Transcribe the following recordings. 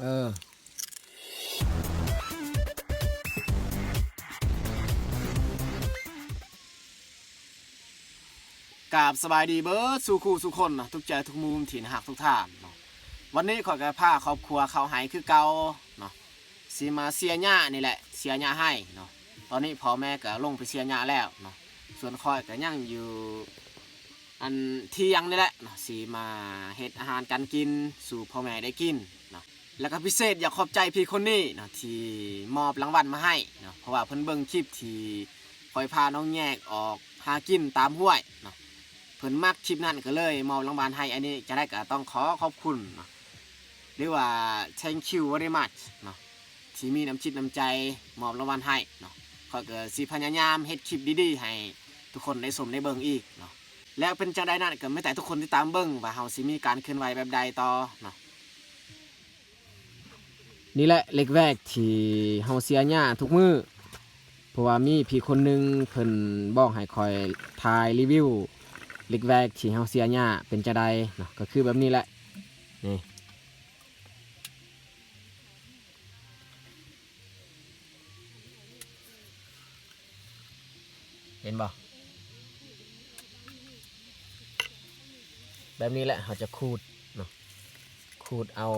เออกราบสบายดีเบิร์ดสู่คู่สู่คนนะทุกใจทุกมุมถิ่นหักทุกท่านเนาะวันนี้ขอยกระพาครอบครัวเขาหายคือเก่าเนาะสีมาเสียหญ้านี่แหละ เสียหญ้าให้เนาะตอนนี้พ่อแม่ก็ลงไปเสียหญ้าแล้วเนาะส่วนคอยก็ยังอยู่อันเที่ยงนี่แหละเนาะสีมาเฮ็ดอาหารการกินสู่พ่อแม่ได้กินเนาะ แล้วก็พิเศษอยากขอบใจพี่คนนี้เนาะที่มอบรางวัลมาให้เนาะเพราะว่าเพิ่นเบิ่งคลิปที่คอยพาน้องแยกออกหากินตามห้วยเนาะเพิ่นมักคลิปนั้นก็เลยมอบรางวัลให้อันนี้จะได้ก็ต้องขอขอบคุณเนาะหรือว่า thank you very much เนาะที่มีน้ำจิตน้ำใจมอบรางวัลให้เนาะขอยก็สิพยายามเฮ็ดคลิปดีๆให้ทุกคนได้ชมได้เบิ่งอีกเนาะแล้วเป็นจังไดนั้นก็ไม่แต่ทุกคนที่ตามเบิ่งว่าเฮาสิมีการเคลื่อนไหวแบบใดต่อเนาะ นี่แหละเล็กแรกที่เฮาเสียหญ้าทุกมือเพราะว่ามีพี่คนหนึงเพิ่นบอกให้คอยถ่ายรีวิวเล็กแวกที่เฮาเสียหญ้าเป็นจะไดเนาะก็คือแบบนี้แหละนี่เห็นบ่แบบนี้แหละเราจะขูดเนาะขูดเอา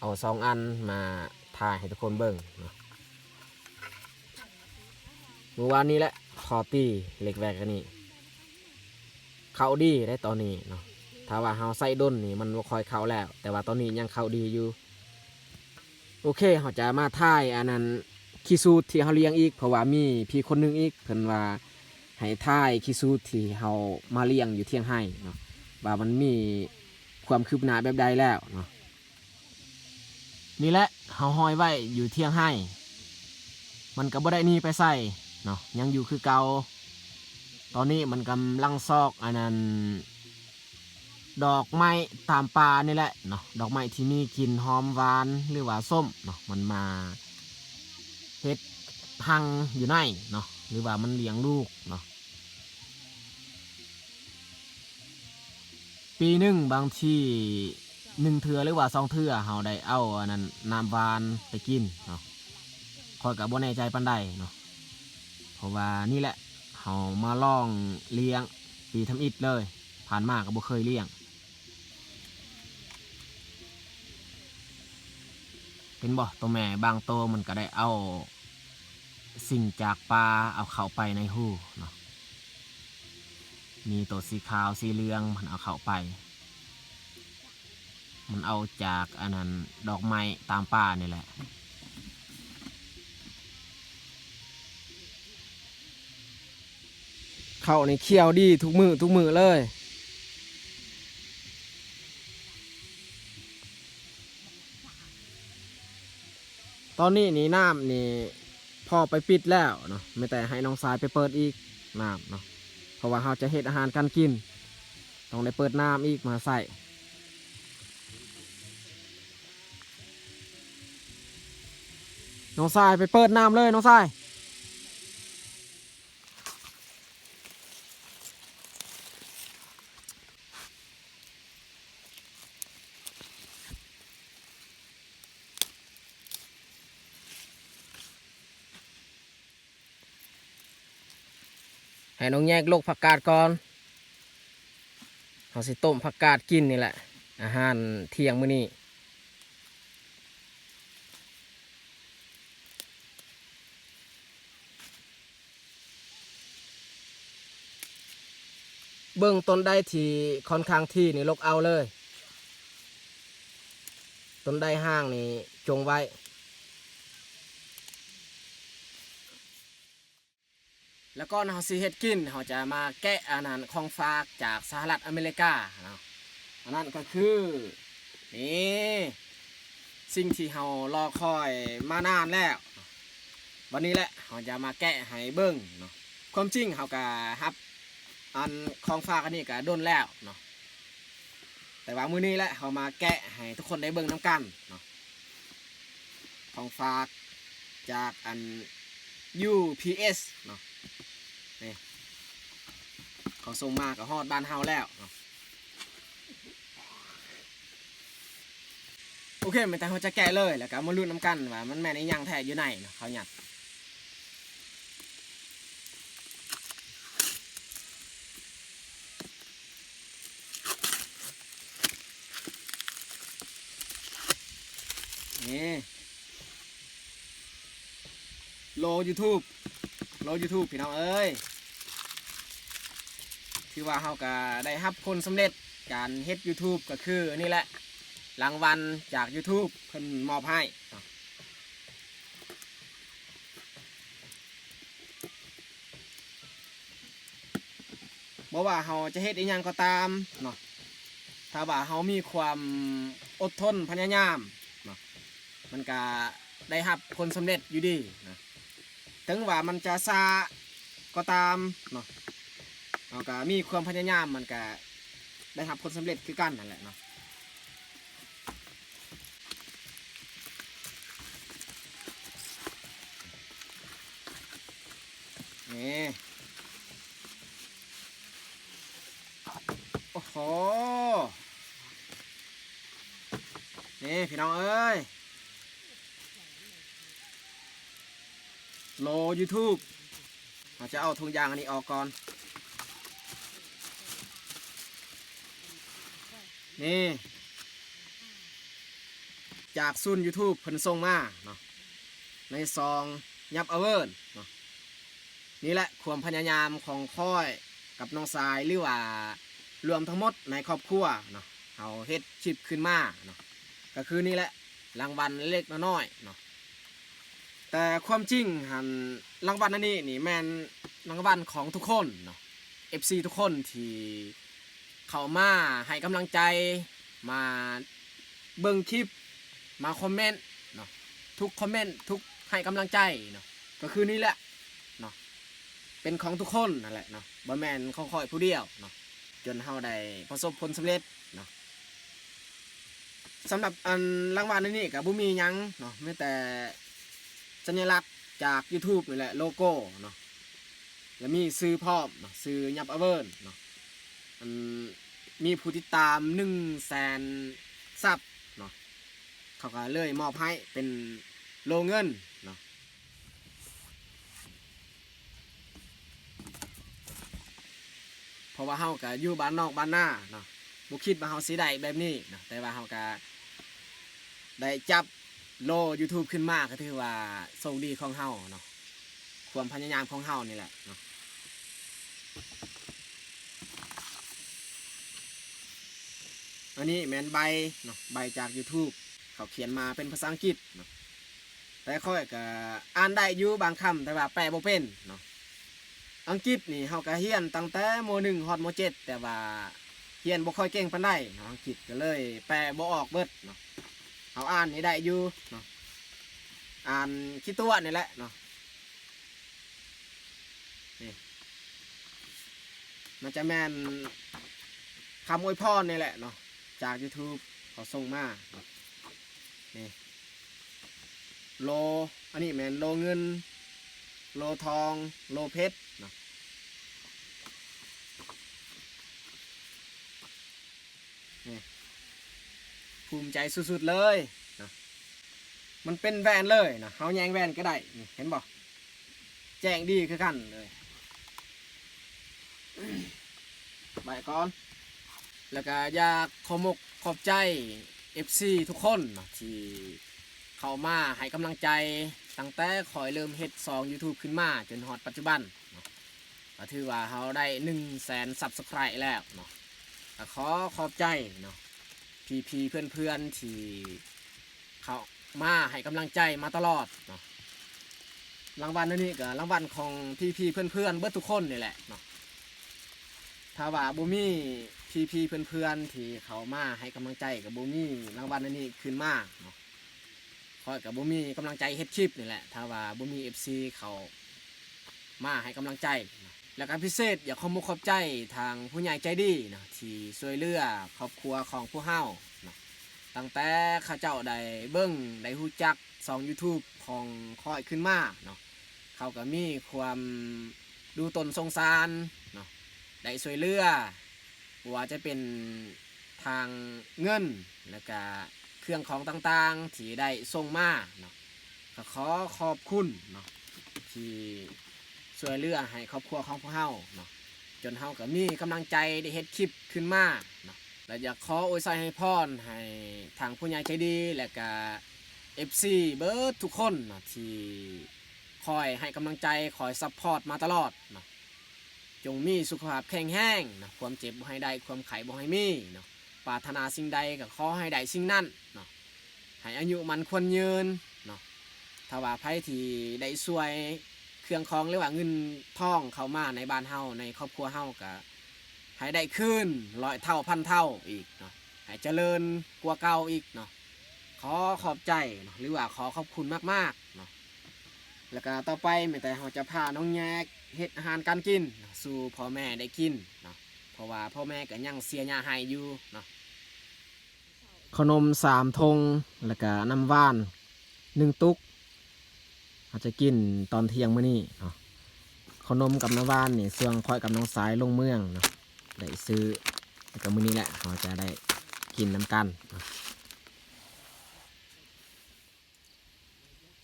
เอาสองอันมาถ่ายให้ทุกคนเบิ่งเนาะมื่อวานนี้แหละพอตีเหล็กแวกกันนี่เขาดีได้ตอนนี้เนาะถ้าว่าเฮาใส่ด้นนี่มันคอยเข้าแล้ว แต่ว่าตอนนี้ยังเข้าดีอยู่ โอเคเฮาจะมาท่ายอันนั้นคีสูที่เฮาเลี้ยงอีก เพราะว่ามีพี่คนหนึงอีกเพิ่นว่าให้ท่ายคีสูที่เฮามาเลี้ยงอยู่เที่ยงให้เนาะว่ามันมีความคืบหน้าแบบใดแล้วเนาะ นี่แหละเฮาห้อยไว้อยู่เที่ยงให้ มันก็บ่ได้นี่ไปใส่เนาะยังอยู่คือเก่าตอนนี้มันกำลังซอกอันนั้นดอกไม้ตามป่านี่แหละเนาะดอกไม้ที่มีกลิ่นหอมหวานหรือว่าส้มเนาะมันมาเฮ็ดพังอยู่ในเนาะหรือว่ามันเลี้ยงลูกเนาะปีหนึ่งบางที หนึ่งเทือหรือว่าสองเทือเฮาได้เอาอันนั้นน้ำหวานไปกินเนาะคอยกับบ่แน่ใจปันใดเนาะเพราะว่านี่แหละเขามาลองเลี้ยงปีทำอิดเลย ผ่านมาก็บ่เคยเลี้ยง เป็นบ่ตัวแม่บางโตวมันก็ได้เอาสิ่งจากปลาเอาเข้าไปในหูเนาะมีตัวสีขาวสีเหลืองมันเอาเข้าไป มันเอาจากอันนั้นดอกไม้ตามป่านี่แหละ เข้าในเคี่ยวดีทุกมือทุกมือเลย ตอนนี้นี่น้ำนี่พอไปปิดแล้วเนาะไม่แต่ให้น้องสายไปเปิดอีกน้ำเนาะเพราะว่าเราจะเฮ็ดอาหารการกิน ต้องได้เปิดน้ำอีกมาใส่ น้องสายไปเปิดน้ำเลยน้องสายให้น้องแยกโลกผักกาดก่อนเขาสิต้มผักกาดกินนี่แหละ อาหารเที่ยงมื้อนี้ เบื้องต้นได้ที่ค่อนข้างที่นี่ลกเอาเลย ต้นได้ห้างนี่จงไว้ แล้วก็เราสิเฮ็ดกินเราจะมาแกะอาหารของฝากจากสหรัฐอเมริกาเนาะอันนั้นก็คือนี่สิ่งที่เรารอคอยมานานแล้ว วันนี้แหละเราจะมาแกะให้เบิ้งเนาะความจริงเราก็รับ อันของฝากอันนี้ก็โดนแล้วเนาะแต่ว่ามื้อนี้แหละเรามาแกะให้ทุกคนได้เบิ่งน้ำกันเนาะของฝากจากอัน UPS เนาะนี่ขเขาส่งมากับฮอดบ้านเฮาแล้วเนาะโอเคไม่แต่เขาจะแกะเลยแล้วก็มาลุ้นน้ำกันว่ามันแม่นอีหยังแท้อยู่ไหนเนาะเขาหยัด นี่โล YouTube โล YouTube พี่น้องเอ้ยที่ว่าเฮาก็ได้รับผลสำเร็จการเฮ็ด YouTube ก็คือนี่แหละรางวัลจาก YouTube เพิ่นมอบให้เนาะบ่ว่าเฮาจะเฮ็ดอีหยังก็ตามเนาะถ้าว่าเฮามีความอดทนพยายามเนะ มันก็ได้รับผลสำเร็จอยู่ดีนะถึงว่ามันจะซาก็ตามเนาะเราก็มีความพยายามมันก็ได้รับผลสำเร็จคือกันนั่นแหละเนาะนี่โอ้โหนี่พี่น้องเอ้ย โล YouTube เราจะเอาถุงยางอันนี้ออกก่อน นี่ จากซุน YouTube เพิ่นส่งมาเนาะในซองยับเอาเวิร์นเนาะนี่แหละความพยายามของค่อยกับน้องสายหรือว่ารวมทั้งหมดในครอบครัวเนาะเอาเฮ็ดชิปขึ้นมาเนาะก็คือนี่แหละรางวัลเล็กน้อยเนาะ แต่ความจริงหันรางวัลอันนี้นี่แมนรางวัลของทุกคนเนาะ FC ทุกคนที่เข้ามาให้กำลังใจมาเบิ่งคลิปมาคอมเมนต์เนาะทุกคอมเมนต์ทุกให้กำลังใจเนาะก็คือนี่แหละเนาะเป็นของทุกคนนั่นแหละเนาะบ่แม่นของข่อยผู้เดียวเนาะจนเฮาได้ประสบผลสำเร็จเนาะสำหรับอันรางวัลอันนี้ก็บ่มียังเนาะไมีแต่ สัญลักษณ์จาก YouTube นี่แหละโลโก้เนาะแล้วมีซื้อพร้อมเนาะซื้อยับอเวิร์นเนาะมีผู้ติดตามหนึ่งแสนซับเนาะเขาก็เลยมอบให้เป็นโลเงินเนาะเพราะว่าเฮาก็อยู่บ้านนอกบ้านหน้าเนาะบุคิดว่าเฮาสิได้แบบนี้เนาะแต่ว่าเฮาก็ได้จับ โล YouTube ขึ้นมากก็ถือว่าโชคดีของเฮาเนาะความพยายามของเฮานี่แหละเนาะอันนี้แมนใบเนาะใบจาก YouTube เขาเขียนมาเป็นภาษาอังกฤษเนาะแต่ค่อยก็อ่านได้อยู่บางคำแต่ว่าแปลบ่เป็นเนาะอังกฤษนี่เฮาก็เรียนตั้งแต่ม .1 ฮอดม .7 แต่ว่าเรียนบ่ค่อยเก่งปานใดเนาะอังกฤษก็เลย แปลบ่ออกเบิดเนาะ เฮาอ่านนี่ได้อยู่เนาะอ่านคิดตัวนี่แหละเนาะนี่มันจะแม่นคำอวยพรนี่แหละเนาะจาก YouTube เขาส่งมานี่โล อันนี้แมนโลเงิน โลทอง โลเพชรเนาะนี่ ภูมิใจสุดๆเลยนะมันเป็นแวนเลยนะเขาแยงแวนก็ได้เห็นบอกแจ้งดีคือกันเลยใบก่อน แล้วก็อยากขอมกขอบใจ FC ทุกคนนะที่เข้ามาให้กำลังใจตั้งแต่คอยเริ่มเฮ็ดซอง YouTube ขึ้นมา จนฮอดปัจจุบันนะก็ถือว่าเขาได้1 0 0 0 0แสน Subscribe แล้วเนาะขอขอบใจเนาะ พี่พีเพื่อนๆที่เขามาให้กำลังใจมาตลอดเนาะรางวัลอันนี้ก็รางวัลของพี่พีเพื่อนๆเบิดทุกคนนี่แหละเนาะถ้าว่าบูมี่พีพีเพื่อนๆที่เขามาให้กำลังใจกับบูมี่รางวัลอันนี้ขึ้นมาเนาะคอยกับบูมี่กำลังใจเฮ็ดคลิปนี่แหละถ้าว่าบูมี่เอฟซีเขามาให้กำลังใจเนาะ แล้วก็พิเศษอยากขอมุกขอบใจทางผู้ใหญ่ใจดีเนาะที่ช่วยเหลือครอบครัวของผู้เฮาเนาะตั้งแต่ข้าเจ้าได้เบิ้งได้ฮู้จักสอง YouTube ของคอยขึ้นมาเนาะเขาก็มีความดูตนสงสารเนาะได้ช่วยเหลือว่าจะเป็นทางเงินแล้วก็เครื่องของต่างๆที่ได้ส่งมาเนาะก็ขอขอบคุณเนาะที่ ช่วยเหลือให้ครอบครัวของพวกเฮาเนาะจนเฮาก็มีกำลังใจได้เฮ็ดคลิปขึ้นมาเนาะและอยากขออวยใส่ให้พรให้ทางผู้ใหญ่ใจดีและก็ FC เบิร์ดทุกคนเนาะที่คอยให้กำลังใจคอยซัพพอร์ตมาตลอดเนาะจงมีสุขภาพแข็งแรงเนาะความเจ็บบ่ให้ได้ความไข้บ่ให้มีเนาะปรารถนาสิ่งใดก็ขอให้ได้สิ่งนั้นเนาะให้อายุมันควรยืนเนาะถ้าว่าไผที่ได้ช่วย เครื่องของหรือว่าเงินทองเข้ามาในบ้านเฮาในครอบครัวเฮาก็ให้ได้ขึ้นร้อยเท่าพันเท่าอีกเนาะให้เจริญกว่าเก่าอีกเนาะขอขอบใจเนาะหรือว่าขอขอบคุณมากๆเนาะแล้วก็ต่อไปแม่แต่เราจะพาน้องแยกเฮ็ดอาหารการกินสู่พ่อแม่ได้กินเนาะเพราะว่าพ่อแม่ก็ยังเสียยาให้อยู่เนาะขนมสามทงแล้วก็น้ำว่านหนึ่งตุก อาจจะกินตอนเที่ยงมื้อนี้เนาะขนมกับน้ำว่านนี่เสื่องคอยกับน้องสายลงเมืองเนาะได้ซื้อแล้วก็มื้อนี้แหละเราจะได้กินน้ำกันเน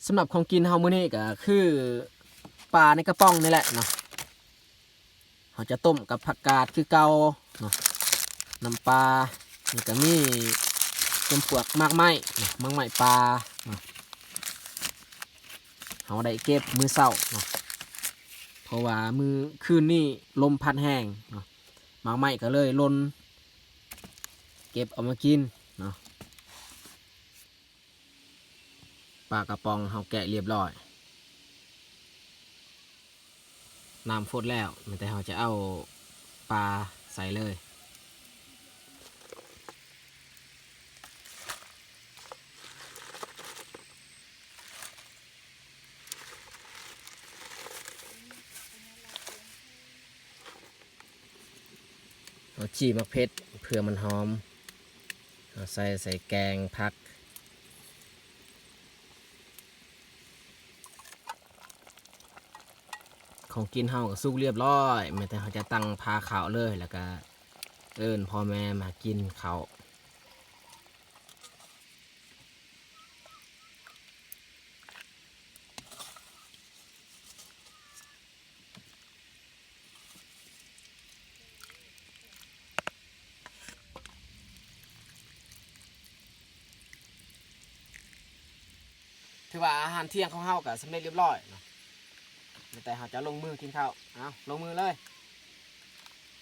สำหรับของกินเฮามื้อนี้ก็คือปลาในกระป๋องนี่แหละเนาะเราจะต้มกับผักกาดคือเกาเนาะน้ำปลานี่ก็มีเป็นพวกมากไม้เนาะมากไม้ปลา เนาได้เก็บมือเศร้าเนาะเพราะว่ามือคืนนี้ลมพัดแห้งเนาะมากไม้ก็เลยลน เก็บเอามากินเนาะปลากระป๋องเฮาแกะเรียบร้อยน้ำฟดแล้วมันแต่เฮาจะเอาปลาใส่เลย เอาจีมะเพชรเพื่อมันหอมเอาใส่ใส่แกงพักของกินเฮาก็สุกเรียบร้อยไม่แต่เขาจะตั้งพาเขาวเลยแล้วก็เอิญพ่อแม่มากินเขาว ถือว่าอาหารเที่ยงของเฮาก็สำเร็จเรียบร้อยเนาะแต่เขาจะลงมือกินข้าวเอาลงมือเลย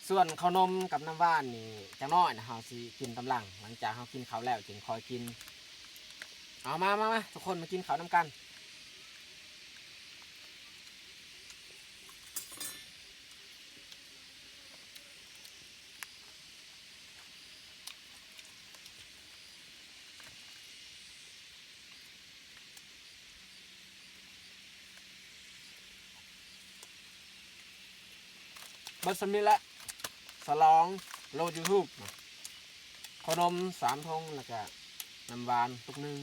ส่วนข้าวนมกับน้ำว่านนี่จังน้อยนะเขาสิกินตำลัง หลังจากเขากินข้าวแล้วจึงคอยกิน เอามามามาทุกคนมากินข้าวน้ำกัน บัสมิละสลองโลยูทูบขนมสามทงแล้วก็น้ำหวานตุกหนึ่ง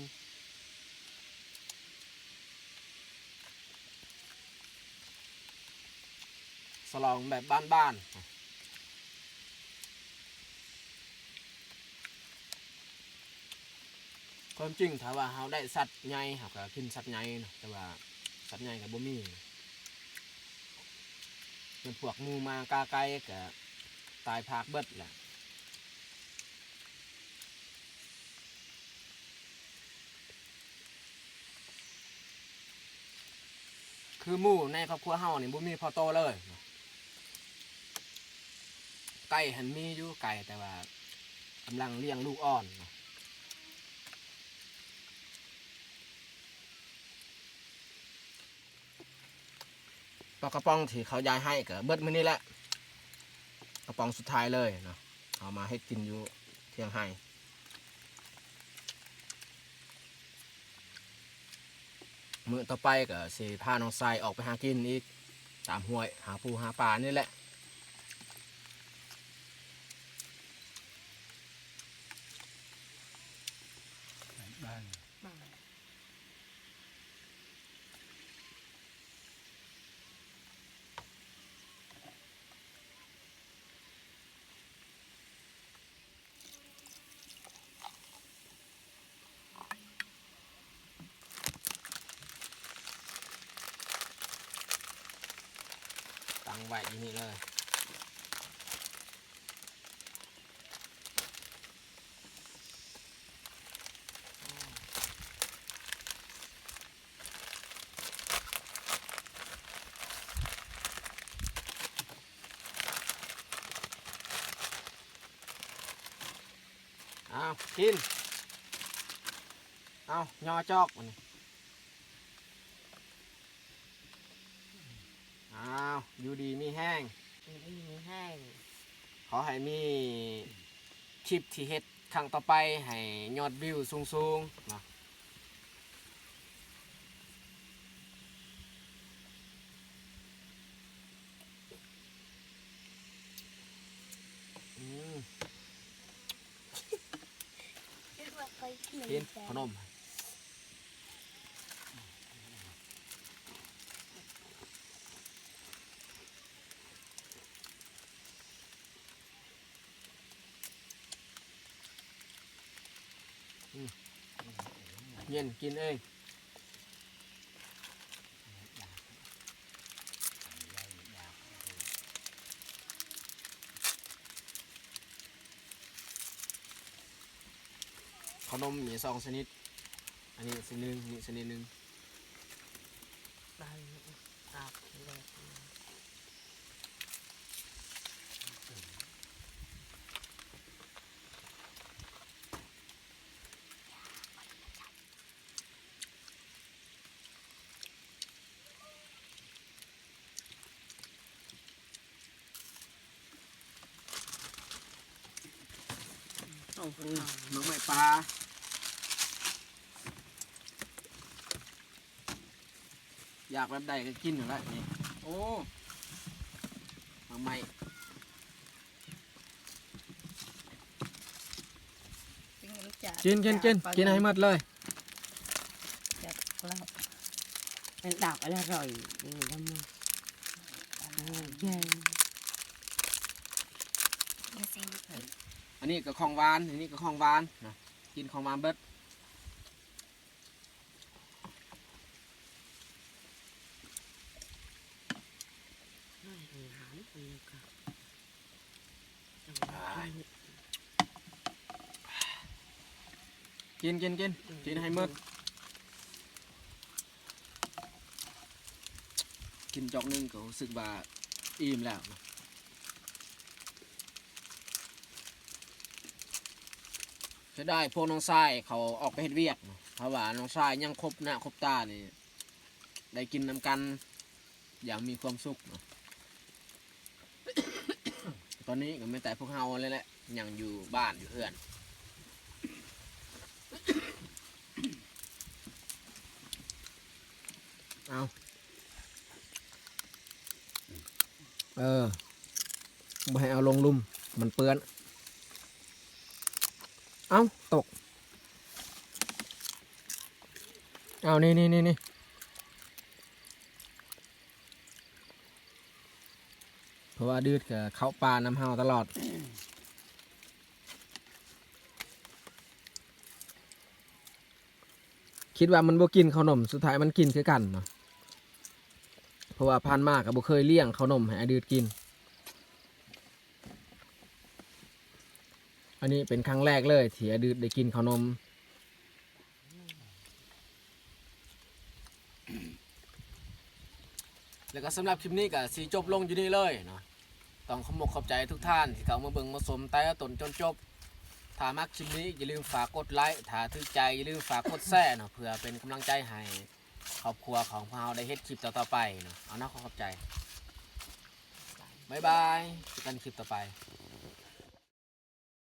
สลองแบบบ้านๆความจริงถ้าว่าเราได้สัตว์ใหญ่เราก็กินสัตว์ใหญ่นะแต่ว่าสัตว์ใหญ่กับบ่มี เป็นพวกมูมากาไก่ก็ตายพากเบิดแหละคือหมูในครอบครัวเฮานี่บ่มีพอโตเลย ไก่หันมีอยู่ไก่แต่ว่ากำลังเลี้ยงลูกอ่อนเนาะ ปลากระป๋องที่เขายายให้ก็เบิดมื้อนี้แหละกระป๋องสุดท้ายเลยเนาะเอามาให้กินอยู่เที่ยงให้มื้อต่อไปก็สิพาน้องทรายออกไปหากินอีกตามห้วยหาปูหาปลานี่แหละ ไว้อยู่นี่เลยเอากิน เอายอจอกมันเอาอยู่ดีมีแห้งมีให้ขอให้มีคลิปที่เฮ็ดครั้งต่อไปให้ยอดวิวสูงๆเนาะอืมกินขนม เย็นกินเองขนมมีสองชนิด อันนี้ชนิดหนึ่งนี่ชนิดหนึ่ง บ้านอาบเลย น้องน้องใหม่ปลาอยากแบบใดก็กินอยู่แล้วนี่โอ้น้องใหม่กินกินกินกินให้หมดเลยจับกลับเป็นดาบอะไรอร่อยนี่ทำไมแย่ อั นนี้ก็ของหวาน อันนี้ก็ของหวานนะกินของหวานเบิดอาหารอันนี้ก็กินกินกินกินให้หมดกินจอกหนึงก็รู้สึกว่าอิ่มแล้วนะ จะได้พวกน้องชายเขาออกไปเฮ็ดเวียกเพราะว่าน้องชายยังครบหน้าครบตานี่ได้กินน้ำกันอย่างมีความสุข ตอนนี้ก็ไม่แต่พวกเฮาเลยแหละยังอยู่บ้านอยู่เพื่อนเอาเออไม่ให้เอาลงลุ่มมันเปื้อน เอาตก เอานี่นี่นี่นี่เพราะว่าดืดกับเขาปลาน้ำเฮาตลอด คิดว่ามันบ่กินขนม สุดท้ายมันกินคือกันเนาะเพราะว่าพันมากกับบ่เคยเลี้ยงขนมให้ดืดกิน อันนี้เป็นครั้งแรกเลยที่อดืดได้กินขนม แล้วก็สำหรับคลิปนี้ก็สีจบลงอยู่นี่เลยเนาะต้องขอบมกขอบใจทุกท่านที่เข้ามาเบิ่งมาสมแต่ต้นจนจบถ้ามักคลิปนี้อย่าลืมฝากกดไลค์ถ้าถึกใจอย่าลืมฝากกดแชร์เนาะเพื่อเป็นกำลังใจให้ครอบครัวของพวกเราได้เฮ็ดคลิปต่อๆไปเนาะเอาหนะขอขอบใจบ๊ายบายเจอกันคลิปต่อไป